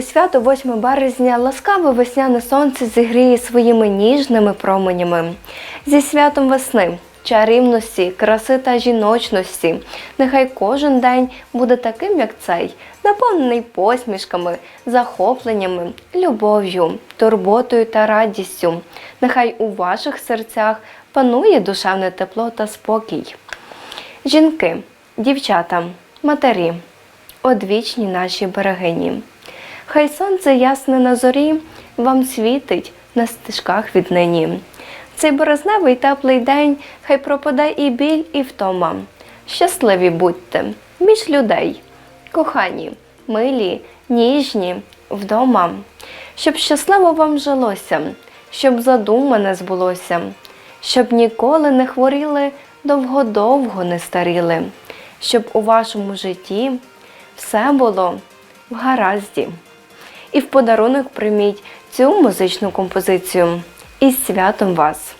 У свято 8 березня ласкаве весняне сонце зігріє своїми ніжними променями. Зі святом весни, чарівності, краси та жіночності. Нехай кожен день буде таким, як цей, наповнений посмішками, захопленнями, любов'ю, турботою та радістю. Нехай у ваших серцях панує душевне тепло та спокій. Жінки, дівчата, матері, одвічні наші берегині. Хай сонце ясне на зорі вам світить на стежках віднині. Цей березневий теплий день хай пропаде і біль, і втома. Щасливі будьте між людей, кохані, милі, ніжні, вдома, щоб щасливо вам жилося, щоб задумане збулося, щоб ніколи не хворіли, довго-довго не старіли, щоб у вашому житті все було в гаразді. І в подарунок прийміть цю музичну композицію. Із святом вас!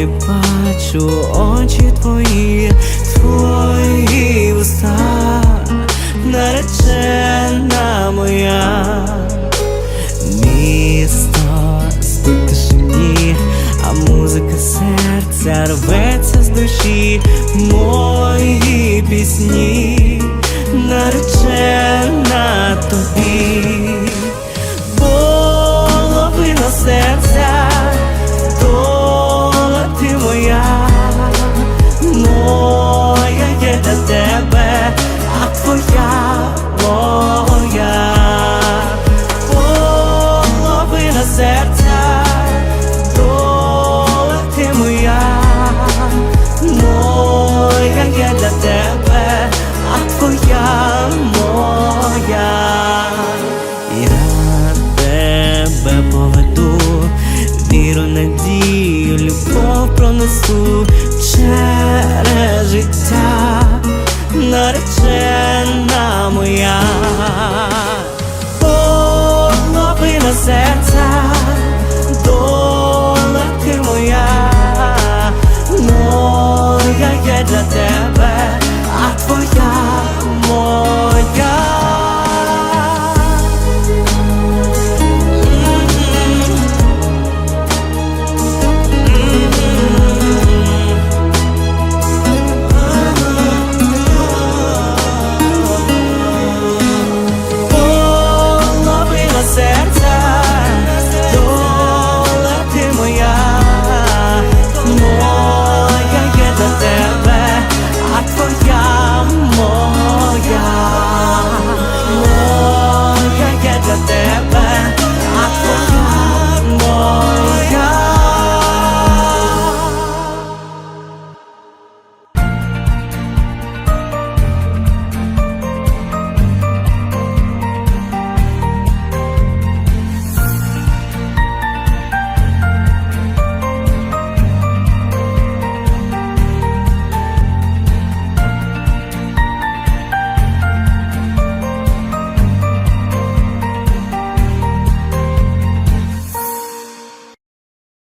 Небо бачу очі твої, твої уста, наречена моя, місто спить тишині, а музика серця рветься з душі, мої пісні, несу через життя.